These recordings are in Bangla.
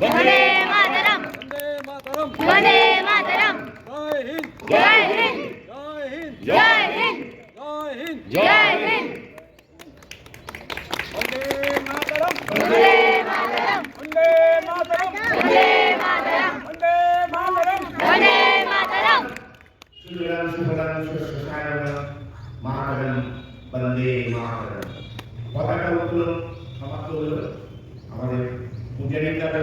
వందే మాతరం వందే మాతరం వందే మాతరం జై హింద్ జై హింద్ జై హింద్ జై హింద్ జై హింద్ వందే మాతరం వందే మాతరం వందే మాతరం వందే మాతరం వందే మాతరం వందే మాతరం శ్రీరామ సుభరామ సుశారణ మాతరం వందే మాతరం পতাকা উত্তোলন সমাপ্ত হল আমাদের পূজা নিতে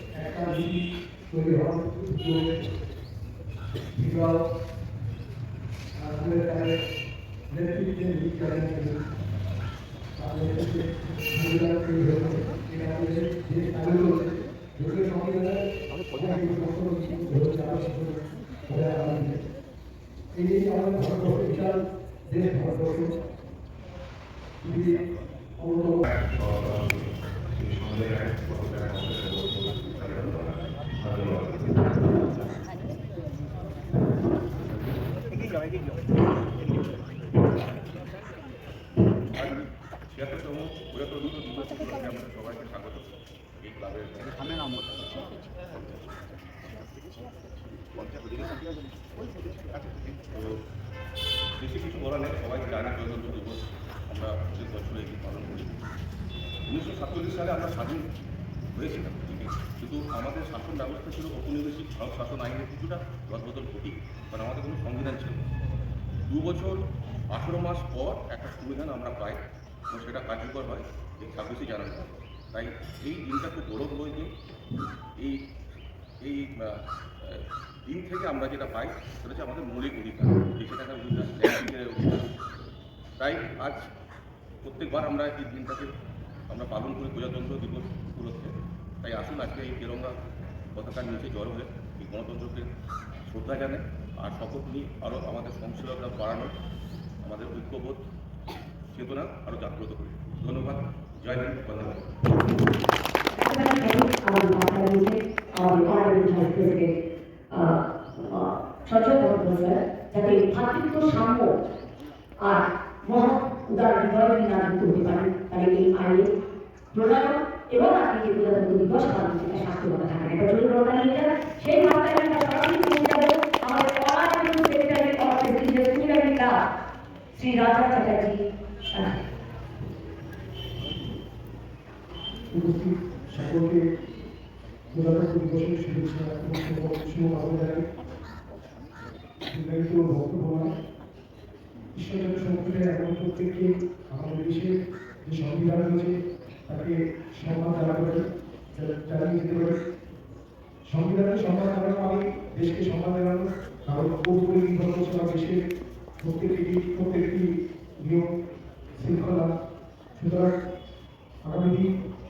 তাদের আইন তৈরি হওয়ার বিভাগ আমাদের তাদের নেতৃত্বে লিড করেন তাদের নেতৃত্বে তৈরি হয়েছে এটা আমাদের যে দেশ ভারতবর্ষ ছিয়াত্তরতম বৃহত্তর দুটো দিবস উপলক্ষে আমরা সবাইকে স্বাগত। এই ক্লাবের তো বেশি কিছু বলা নেই সবাই জানে গণতন্ত্র দিবস আমরা প্রত্যেক বছর দিন পালন করি। উনিশশো সাতচল্লিশ সালে আমরা স্বাধীন হয়েছিলাম কিন্তু আমাদের শাসন ব্যবস্থা ছিল ঔপনিবেশিক ভারত শাসন আইনের কিছুটা রদবদল ঘটি কারণ আমাদের কোনো সংবিধান ছিল। দু বছর আঠেরো মাস পর একটা সংবিধান আমরা পাই। এবং সেটা কার্যকর হয়, এই ছাব্বিশে জানুয়ারি। তাই এই দিনটা খুব গৌরব বই দিন। এই এই দিন থেকে আমরা যেটা পাই সেটা হচ্ছে আমাদের মৌলিক অধিকার। বেঁচে থাকার অধিকার তাই আজ প্রত্যেকবার আমরা এই দিনটাকে আমরা পালন করি প্রজাতন্ত্র দিবস উপলক্ষে। তাই আসুন আজকে এই তিরঙ্গা পতাকার নিচে জড়ো হয়ে এই গণতন্ত্রকে শ্রদ্ধা জানাই আর শপথ নিয়ে আরও আমাদের সহনশীলতা বাড়ানো আমাদের ঐক্যবোধ চেতনা আরও জাগ্রত করি। ধন্যবাদ। জয় হিন্দ যাতে ভাতৃত্ব সাম্য আর হতে পারেন তাহলে এই প্রণয়ন এবং আপনি যে প্রজাতন্ত্র দিবস পালন থাকেন এটা সেই মাত্রায় আমরা সরাসরি শ্রী রাজা চ্যাটার্জি উপস্থিত সকলকে প্রজাতন্ত্র দিবসের শুভেচ্ছা এবং শুভ- শুভকামনা জানাই। বক্তব্য নয় ঈশ্বরের সম্মুখে এমন প্রত্যেককে আমাদের দেশের যে সংবিধান রয়েছে, তাকে সম্মান জানা করে চালিয়ে যেতে পারে। সংবিধানের সম্মান জানানো মানে দেশকে সম্মান জানানো, কারণ পৌরপরিক ধর্মসভা দেশের প্রত্যেকটি প্রত্যেকটি নিয়ম, শৃঙ্খলা। সুতরাং আগামী দিন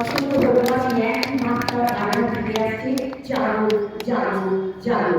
অসংখ্য ধন্যবাদ ন্যায় মাত্রা ধারণ থেকে আসছে জানো জানো জানো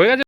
হয়ে গেছে